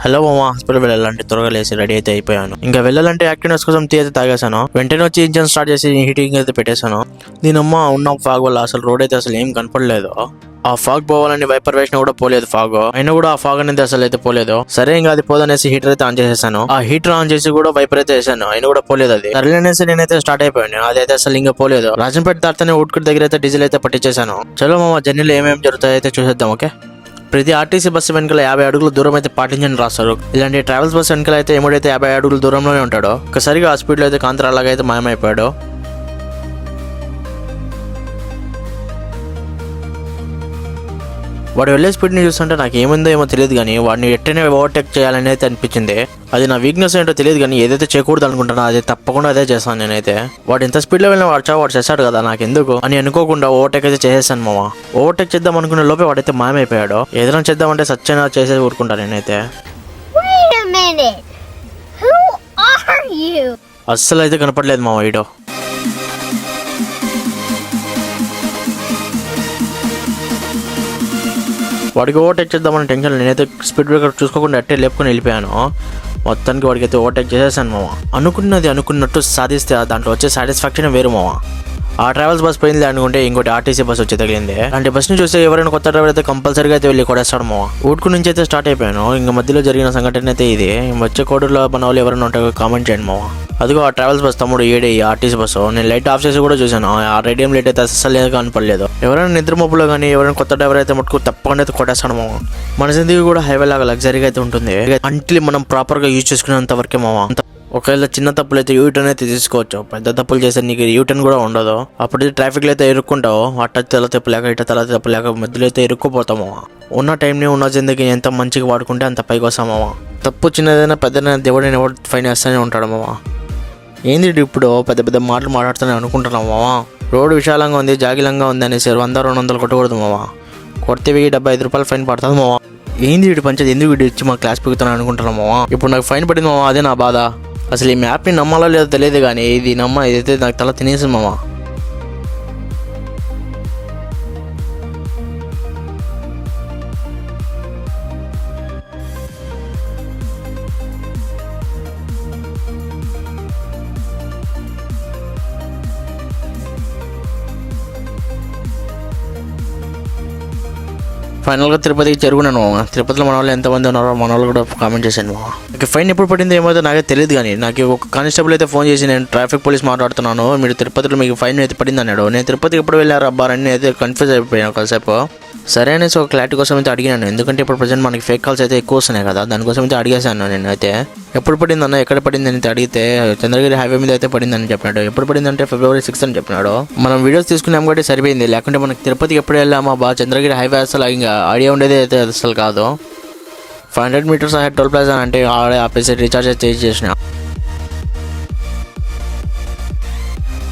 Hello మామ hospital వెళ్ళాలంటే త్వరగా లేసి రెడీ అయితే అయిపోయాను. ఇంకా వెళ్ళాలంటే యాక్టివ్నెస్ కోసం టీ అయితే తాగేశాను. వెంటనే వచ్చి ఇంజన్ స్టార్ట్ చేసి హీటింగ్ అయితే పెట్టేశాను. దీనమ్మ ఉన్న ఫాగ్ వల్ల అసలు రోడ్ అయితే అసలు ఏం కనపడలేదు. ఆ ఫాగ్ పోవాలని వైపర్ వేసినా కూడా పోలేదు ఫాగ్ అయినా కూడా ఆ ఫాగ్ అనేది అసలు అయితే పోలేదు. సరే ఇంకా అది పోదనేసి హీటర్ అయితే ఆన్ చేసేసాను. ఆ హీటర్ ఆన్ చేసి కూడా వైపర్ అయితే వేసాను. అయినా కూడా పోలేదు అది. సరేనేసి నేనైతే స్టార్ట్ అయిపోయాను. అది అయితే అసలు ఇంకా పోలేదు. రాజంపేట దాటితేనే ఉట్కుడి దగ్గర అయితే డీజిల్ అయితే పట్టించేసాను చలో మామ జర్నీలో ఏమేమి జరుగుతాయో అయితే చూసేద్దాం ఓకే ప్రతి ఆర్టీసీ బస్సు వెనకాల యాభై అడుగుల దూరం అయితే పాటించని రాస్తారు ఇలాంటి ట్రావెల్స్ బస్సు వెనకాల అయితే ఎముడైతే యాభై అడుగుల దూరంలోనే ఉంటాడో ఒకసారిగా ఆ స్పీడ్లో అయితే కాంతరా అలాగైతే అయితే మాయమైపోయాడు. వాడు వెళ్ళే స్పీడ్ని చూస్తుంటే నాకు ఏముందో ఏమో తెలియదు కానీ వాడిని ఎట్టనే ఓవర్టేక్ చేయాలని అయితే అనిపించింది. అది నా వీక్నెస్ ఏంటో తెలియదు కానీ ఏదైతే చేయకూడదు అనుకుంటానో అది తప్పకుండా అదే చేస్తాను నేనైతే. వాడు ఎంత స్పీడ్లో వెళ్ళిన వాడు చావు వాడు చేశాడు కదా నాకు ఎందుకు అని అనుకోకుండా ఓవర్టేక్ అయితే చేసేసాను మామ. ఓవర్టేక్ చేద్దాం అనుకునే లోపే వాడైతే మాయమైపోయాడు. ఏదైనా చేద్దామంటే సత్యన చేసేది ఊరుకుంటాను నేనైతే? అస్సలు అయితే కనపడలేదు మామ వీడో. వాడికి ఓవర్టేక్ చేద్దామని టెన్షన్ నేనైతే స్పీడ్ బ్రేకర్ చూసుకోకుండా అట్టే లేపుకొని వెళ్ళిపోయాను. మొత్తానికి వాడికి అయితే ఓవర్టేక్ చేసేసాను మామ. అనుకున్నది అనుకున్నట్టు సాధిస్తే దాంట్లో వచ్చే సాటిస్ఫాక్షన్ వేరు మామ. ఆ ట్రావెల్స్ బస్ పోయింది అనుకుంటే ఇంకోటి ఆర్టీసీ బస్ వచ్చి తగిలింది. అంటే బస్ని చూస్తే ఎవరైనా కొత్త డ్రైవర్ అయితే కంపల్సరీగా అయితే వెళ్ళి కొడేస్తాడు ఊటుకు నుంచి అయితే స్టార్ట్ అయిపోయాను. ఇంకా మధ్యలో జరిగిన సంఘటన అయితే ఇది. వచ్చే కోడూరులో మన వాళ్ళు ఎవరైనా ఉంటారో కామెంట్ చేయండి మావా అదిగో ఆ ట్రావెల్స్ బస్ తమ్ముడు ఏడే ఈ ఆర్టీసీ బస్సు నేను లైట్ ఆఫ్ చేసి కూడా చూశాను. ఆ రేడియం లైట్ అయితే అసలు లేదు కనపడలేదు. ఎవరైనా నిద్ర మబ్బులో కానీ ఎవరైనా కొత్త డ్రైవర్ అయితే మటుకు తప్పకుండా అయితే కొట్టేస్తాడు మామ మన జిందగీ కూడా హైవే లాగా లగ్జరీగా అయితే ఉంటుంది. అంటే మనం ప్రాపర్గా యూజ్ చేసుకునేంత వరకే మామ అంత ఒకవేళ చిన్న తప్పులు అయితే యూటర్న్ అయితే తీసుకోవచ్చు. పెద్ద తప్పులు చేస్తే నీకు యూటర్న్ కూడా ఉండదు. అప్పుడు ట్రాఫిక్లో అయితే ఇరుక్కుంటావు. అట్ట తల తప్పు లేక ఇట్ట తల తప్పు లేక మధ్యలో అయితే ఇరుక్కుపోతాము. ఉన్న టైంని ఉన్న జిందగీ ఎంత మంచిగా వాడుకుంటే అంత పైకి వస్తామమ్మా తప్పు చిన్నదైనా పెద్దదైనా దేవుడైనా ఎవడు ఫైన్ వేస్తూనే ఉంటాడు మామ. ఏంది ఇప్పుడు? పెద్ద పెద్ద మాటలు మాట్లాడుతూనే అనుకుంటున్నాం మామ. రోడ్డు విశాలంగా ఉంది జాగిలంగా ఉంది అనేసి వంద రెండు వందలు కొట్టకూడదు మామ. కొడితే వెయ్యి డెబ్బై ఐదు రూపాయలు ఫైన్ పడుతుంది మామ. ఏంది వీడి పంచేది? ఎందుకు వీడు ఇచ్చి మా క్లాస్ పెరుగుతాను అనుకుంటున్నాం మామ? ఇప్పుడు నాకు ఫైన్ పడింది మామ అదే నా బాధ. అసలు ఈ మ్యాప్ని నమ్మాలో లేదో తెలియదు కానీ ఇది నమ్మ ఇదైతే నాకు తల తినేసి మామ. ఫైనల్గా తిరుపతికి చేరుకున్నాను మామ. తిరుపతిలో మన వాళ్ళు ఎంతమంది ఉన్నారో మన వాళ్ళు కూడా కామెంట్ చేశాను మామ. నాకు ఫైన్ ఎప్పుడు పడింది ఏమైతే నాకే తెలియదు కానీ నాకు ఒక కానిస్టేబుల్ అయితే ఫోన్ చేసి నేను ట్రాఫిక్ పోలీస్ మాట్లాడుతున్నాను మీరు తిరుపతిలో మీకు ఫైన్ అయితే పడింది అన్నాడు. నేను తిరుపతికి ఎప్పుడు వెళ్ళారు అబ్బా అని అయితే కన్ఫ్యూజ్ అయిపోయాను ఒకసేపు. సరే అనేసి ఒక క్లారిటీ కోసం అయితే అడిగాను. ఎందుకంటే ఇప్పుడు ప్రజెంట్ మనకి ఫేక్ కాల్స్ అయితే ఎక్కువ వస్తున్నాయి కదా దానికోసం అయితే అడిగేశాను నేను అయితే. ఎప్పుడు పడింది అన్న ఎక్కడ పడింది అని అడిగితే చంద్రగిరి హైవే మీద అయితే పడింది అని చెప్పినాడు ఎప్పుడు పడింది అంటే ఫిబ్రవరి సిక్స్ అని చెప్పినాడు. మనం వీడియోస్ తీసుకున్నాం కాబట్టి సరిపోయింది. లేకుంటే మనకి తిరుపతికి ఎప్పుడు వెళ్ళామా బా చంద్రగిరి హైవే అసలు ఇంకా ఐడియా ఉండేది అయితే అసలు కాదు. Five hundred meters ahead toll plaza అంటే ఆడే ఆపేసి రీఛార్జ్ అయితే చేసిన.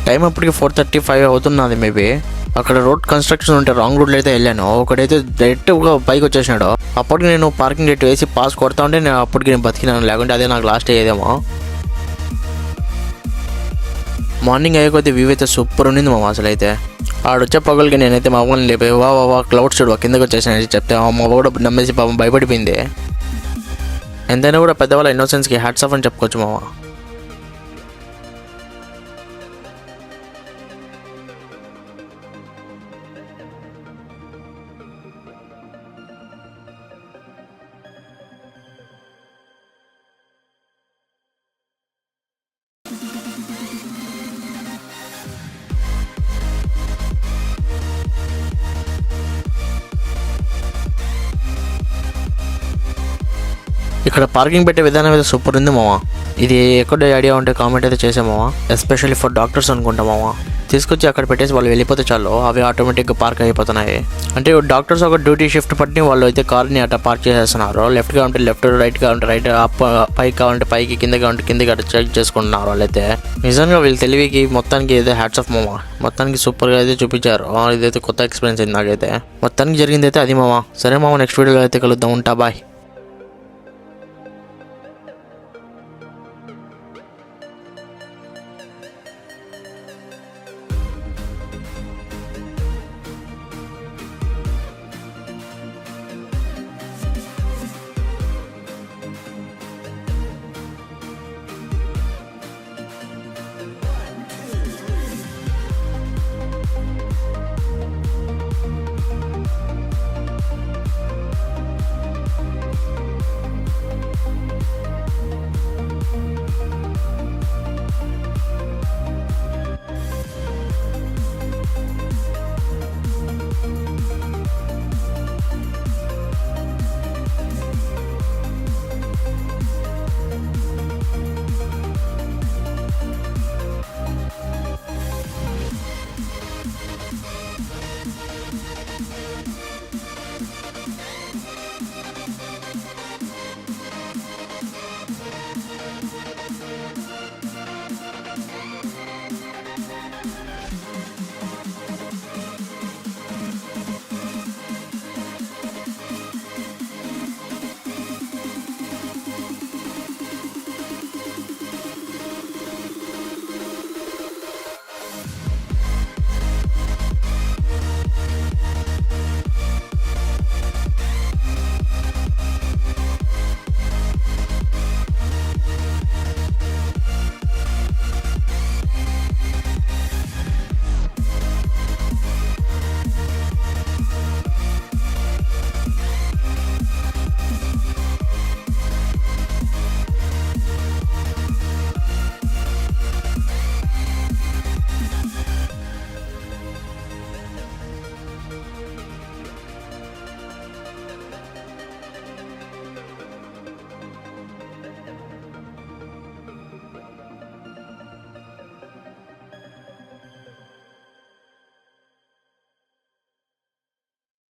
టైం అప్పటికి ఫోర్ థర్టీ ఫైవ్ అవుతున్నది మేబీ అక్కడ రోడ్ కన్స్ట్రక్షన్ ఉంటే రాంగ్ రోడ్లో అయితే వెళ్ళాను. ఒకడైతే డైరెక్ట్ పైకి వచ్చేసినాడు. అప్పటికి నేను పార్కింగ్ రేట్ వేసి పాస్ కొడతా ఉంటే నేను అప్పటికి నేను బతికినాను. లేకుంటే అదే నాకు లాస్ట్ అయ్యేదేమో మార్నింగ్ అయ్యే కొద్ది వ్యూ అయితే సూపర్ ఉండింది మా అసలు అయితే ఆడొచ్చే పగలకి నేనైతే మా అమ్మని లేపే. వా వా వా క్లౌడ్స్ చూడు కిందకి వచ్చేసాను చెప్తే మా అమ్మ కూడా నమ్మేసి పాపం భయపడిపోయింది. ఎంతైనా కూడా పెద్దవాళ్ళ ఇన్నోసెన్స్కి హ్యాట్స్ ఆఫ్ అని చెప్పుకోవచ్చు మామ ఇక్కడ పార్కింగ్ పెట్టే విధానం అయితే సూపర్ ఉంది మావా. ఇది ఎక్కడ ఐడియా ఉంటే కామెంట్ అయితే చేసే మామ ఎస్పెషల్లీ ఫర్ డాక్టర్స్ అనుకుంటా మావా. తీసుకొచ్చి అక్కడ పెట్టేసి వాళ్ళు వెళ్ళిపోతే చాలు. అవి ఆటోమేటిక్గా పార్క్ అయిపోతున్నాయి. అంటే డాక్టర్స్ ఒక డ్యూటీ షిఫ్ట్ పట్టి వాళ్ళు అయితే కార్ని అట్లా పార్క్ చేసేస్తున్నారు. లెఫ్ట్గా ఉంటే లెఫ్ట్ రైట్గా ఉంటే రైట్ అప్ పైకి కావాలంటే పైకి కిందగా ఉంటే కిందకి అట్లా చెక్ చేసుకుంటున్నారు వాళ్ళైతే. నిజంగా వీళ్ళు తెలివికి మొత్తానికి ఏదో హ్యాట్స్ ఆఫ్ మామా మొత్తానికి సూపర్గా అయితే చూపించారు. ఇదైతే కొత్త ఎక్స్పీరియన్స్ అయింది నాకైతే. మొత్తానికి జరిగింది అయితే అది మామా సరే మామ నెక్స్ట్ వీడియోలో అయితే కలుద్దాం. ఉంటా బాయ్